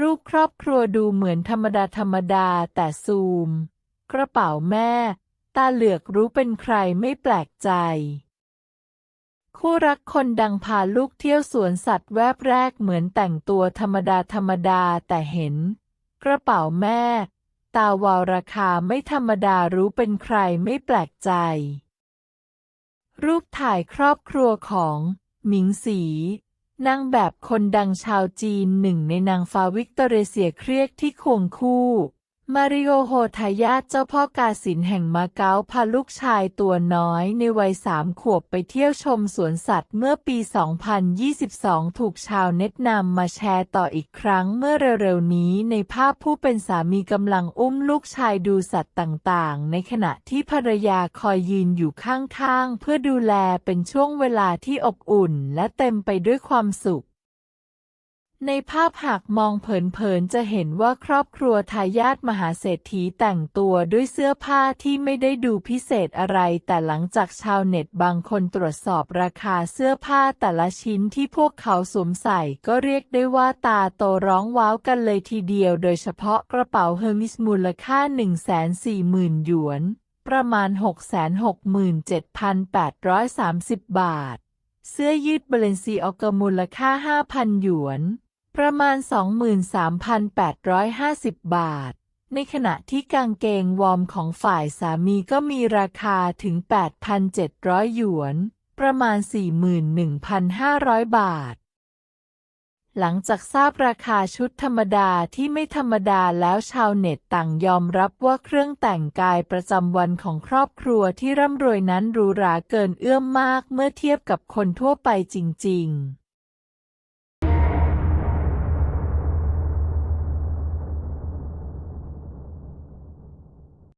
รูปครอบครัวดูเหมือนธรรมดาธรรมดาแต่ซูม กระเป๋าแม่ ตาเหลือกรู้เป็นใครไม่แปลกใจ คู่รักคนดังพาลูกเที่ยวสวนสัตว์แวบแรกเหมือนแต่งตัวธรรมดาธรรมดาแต่เห็น กระเป๋าแม่ ตาวาวราคาไม่ธรรมดารู้เป็นใครไม่แปลกใจ รูปถ่ายครอบครัวของ หมิงสี นางแบบคนดังชาวจีนหนึ่งในนางฟ้าวิกตอเรียเซียเครียกที่ควงคู่ มาริโอโฮทายาทเจ้าพ่อกาสินแห่งมาเก๊าพาลูกชายตัวน้อยในวัยสามขวบไปเที่ยวชมสวนสัตว์เมื่อปี 2022 ถูกชาวเน็ตนำมาแชร์ต่ออีกครั้งเมื่อเร็วๆนี้ในภาพผู้เป็นสามีกำลังอุ้มลูกชายดูสัตว์ต่างๆ ในขณะที่ภรรยาคอยยืนอยู่ข้างๆ เพื่อดูแลเป็นช่วงเวลาที่อบอุ่นและเต็มไปด้วยความสุข ในภาพหากมองเผินๆ จะเห็นว่าครอบครัวทายาทมหาเศรษฐีแต่งตัวด้วยเสื้อผ้าที่ไม่ได้ดูพิเศษอะไร แต่หลังจากชาวเน็ตบางคนตรวจสอบราคาเสื้อผ้าแต่ละชิ้นที่พวกเขาสวมใส่ ก็เรียกได้ว่าตาโตร้องว้าวกันเลยทีเดียว โดยเฉพาะกระเป๋าเฮอร์มิสมูลค่า 140,000 หยวน ประมาณ 667,830 บาท เสื้อยืดเบเลนซีออกมูลค่า 5,000 หยวน ประมาณ 23,850 บาท ในขณะที่กางเกงวอร์มของฝ่ายสามีก็มีราคาถึง 8,700 หยวน ประมาณ 41,500 บาท หลังจากทราบราคาชุดธรรมดาที่ไม่ธรรมดาแล้วชาวเน็ตต่างยอมรับว่าเครื่องแต่งกายประจำวันของครอบครัวที่ร่ำรวยนั้นหรูหราเกินเอื้อมมากเมื่อเทียบกับคนทั่วไปจริง ๆ